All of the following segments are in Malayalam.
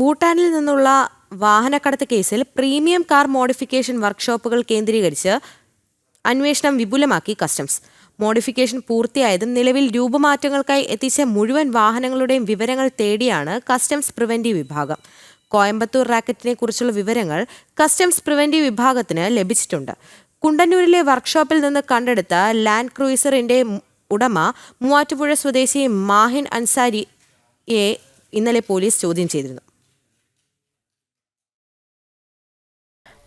ഭൂട്ടാനിൽ നിന്നുള്ള വാഹനക്കടത്ത് കേസിൽ പ്രീമിയം കാർ മോഡിഫിക്കേഷൻ വർക്ക്ഷോപ്പുകൾ കേന്ദ്രീകരിച്ച് അന്വേഷണം വിപുലമാക്കി കസ്റ്റംസ്. മോഡിഫിക്കേഷൻ പൂർത്തിയായതും നിലവിൽ രൂപമാറ്റങ്ങൾക്കായി എത്തിച്ച മുഴുവൻ വാഹനങ്ങളുടെയും വിവരങ്ങൾ തേടിയാണ് കസ്റ്റംസ് പ്രിവന്റീവ് വിഭാഗം. കോയമ്പത്തൂർ റാക്കറ്റിനെ കുറിച്ചുള്ള വിവരങ്ങൾ കസ്റ്റംസ് പ്രിവന്റീവ് വിഭാഗത്തിന് ലഭിച്ചിട്ടുണ്ട്. കുണ്ടന്നൂരിലെ വർക്ക്ഷോപ്പിൽ നിന്ന് കണ്ടെടുത്ത ലാൻഡ് ക്രൂയിസറിന്റെ ഉടമ മൂവാറ്റുപുഴ സ്വദേശി മാഹിൻ അൻസാരിയെ ഇന്നലെ പോലീസ് ചോദ്യം ചെയ്തിരുന്നു.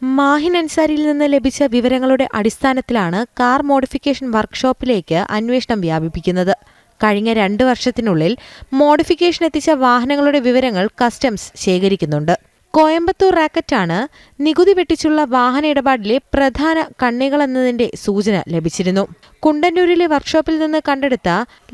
മാഹിൻ അൻസാരിയിൽ നിന്ന് ലഭിച്ച വിവരങ്ങളുടെ അടിസ്ഥാനത്തിലാണ് കാർ മോഡിഫിക്കേഷൻ വർക്ക്ഷോപ്പിലേക്ക് അന്വേഷണം വ്യാപിപ്പിക്കുന്നത്. കഴിഞ്ഞ രണ്ട് വർഷത്തിനുള്ളിൽ മോഡിഫിക്കേഷൻ എത്തിച്ച വാഹനങ്ങളുടെ വിവരങ്ങൾ കസ്റ്റംസ് ശേഖരിക്കുന്നുണ്ട്. കോയമ്പത്തൂർ റാക്കറ്റാണ് നികുതി വെട്ടിച്ചുള്ള വാഹന ഇടപാടിലെ പ്രധാന കണ്ണികളെന്നതിന്റെ സൂചന ലഭിച്ചിരുന്നു. കുണ്ടന്നൂരിലെ വർക്ക്ഷോപ്പിൽ നിന്ന് കണ്ടെടുത്ത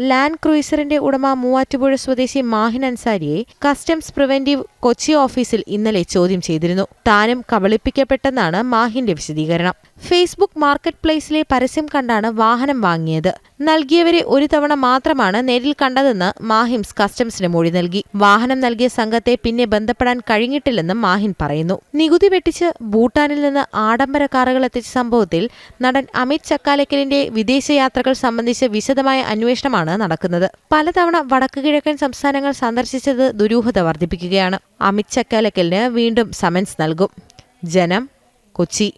ലാൻഡ് ക്രൂയിസറിന്റെ ഉടമ മൂവാറ്റുപുഴ സ്വദേശി മാഹിൻ അൻസാരിയെ കസ്റ്റംസ് പ്രിവന്റീവ് കൊച്ചി ഓഫീസിൽ ഇന്നലെ ചോദ്യം ചെയ്തിരുന്നു. താനും കബളിപ്പിക്കപ്പെട്ടെന്നാണ് മാഹിന്റെ വിശദീകരണം. ഫേസ്ബുക്ക് മാർക്കറ്റ് പ്ലേസിലെ പരസ്യം കണ്ടാണ് വാഹനം വാങ്ങിയത്. നൽകിയവരെ ഒരു തവണ മാത്രമാണ് നേരിൽ കണ്ടതെന്ന് മാഹിംസ് കസ്റ്റംസിന് മൊഴി നൽകി. വാഹനം നൽകിയ സംഘത്തെ പിന്നെ ബന്ധപ്പെടാൻ കഴിഞ്ഞിട്ടില്ലെന്നും മാഹിൻ പറയുന്നു. നികുതി വെട്ടിച്ച് ഭൂട്ടാനിൽ നിന്ന് ആഡംബര കാറുകൾ എത്തിച്ച സംഭവത്തിൽ നടൻ അമിത് ചക്കാലക്കലിന്റെ വിദേശയാത്രകൾ സംബന്ധിച്ച് വിശദമായ അന്വേഷണമാണ് നടക്കുന്നത്. പലതവണ വടക്കു കിഴക്കൻ സംസ്ഥാനങ്ങൾ സന്ദർശിച്ചത് ദുരൂഹത വർദ്ധിപ്പിക്കുകയാണ്. അമിത് ചക്കാലക്കലിന് വീണ്ടും സമൻസ് നൽകും. ജനം കൊച്ചി.